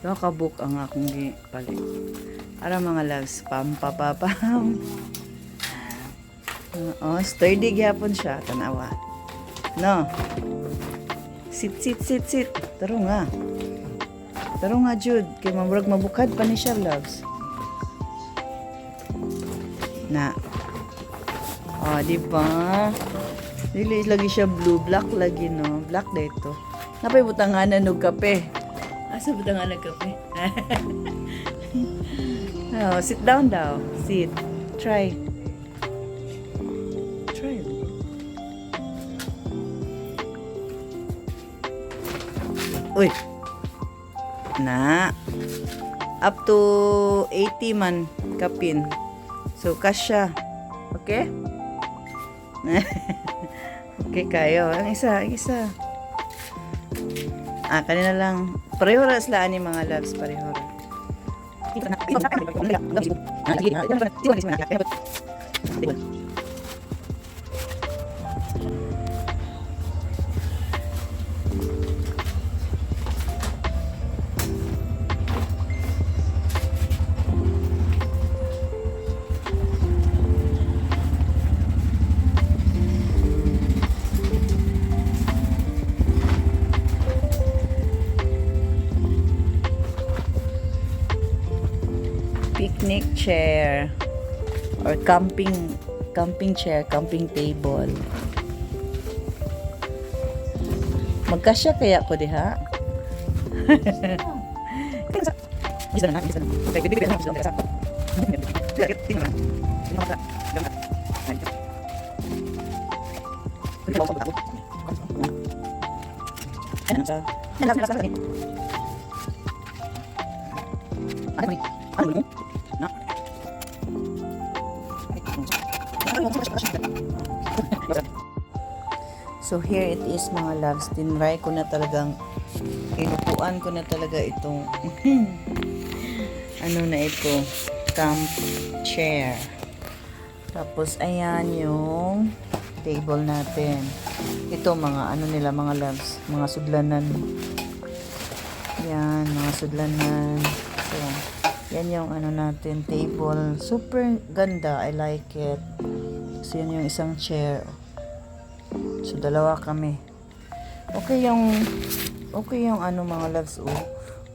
Nakabuk ang akong gipalit. Para mga loves, pam pa pa pam. Oh, sturdy gyapon siya, tanawa. No. Sit, sit, sit, sit. Taro nga. Taro nga, Jude. Kay mamurag mabukad pa ni siya, loves. Na. Oh, di ba? Dili lagi siya blue, black lagi no. Black dito. Napay butanganan og kape. Asa butanganan kape? oh, sit down daw. Sit. Try. Try. Uy. Na. Up to 80 man kapin. So, kasya. Okay? okay kayo. Ang isa, ang isa. Ah, kanina lang. Pareho ra sila ani mga loves. Pareho ra. Picnic chair. Or camping camping chair, camping table. Magkasya kaya ko diha? Bisa na, bisa na. Okay, bibigyan na, bisa na. Tingnan. Tingnan. Ano sa? Ano sa? Ano sa? Ano ni? So here it is mga loves. Tinry ko na talagang inupuan ko na talaga itong ano na ito camp chair. Tapos ayan yung table natin. Ito mga ano nila mga loves, mga sudlanan. Yan, mga sudlanan. So, yan yung ano natin, table. Super ganda. I like it. So, yan yung isang chair. So, dalawa kami. Okay yung, okay yung ano mga loves, oh.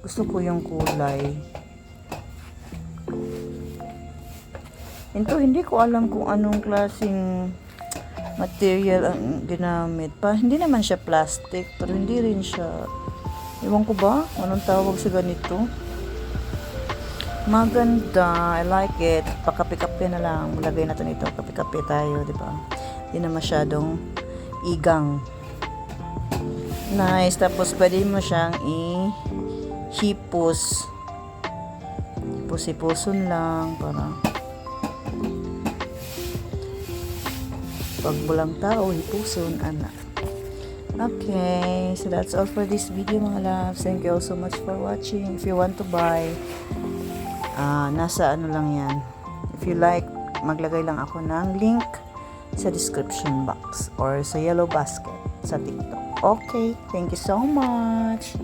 Gusto ko yung kulay. Ito, hindi ko alam kung anong klaseng material ang ginamit. Pa, hindi naman siya plastic, pero hindi rin siya, ewan ko ba, anong tawag sa ganito? Maganda. I like it. Pakapi-kapi na lang. Lagay natin ito. Kapi-kapi tayo, di ba? Hindi na masyadong igang. Nice. Tapos, pwede mo siyang i-hipos. Pusi-puson lang para pag bulang tao, hipuson, anak. Okay, so that's all for this video mga loves. Thank you all so much for watching. If you want to buy, Ah, nasa ano lang yan. If you like, maglagay lang ako ng link sa description box or sa yellow basket sa TikTok. Okay, thank you so much.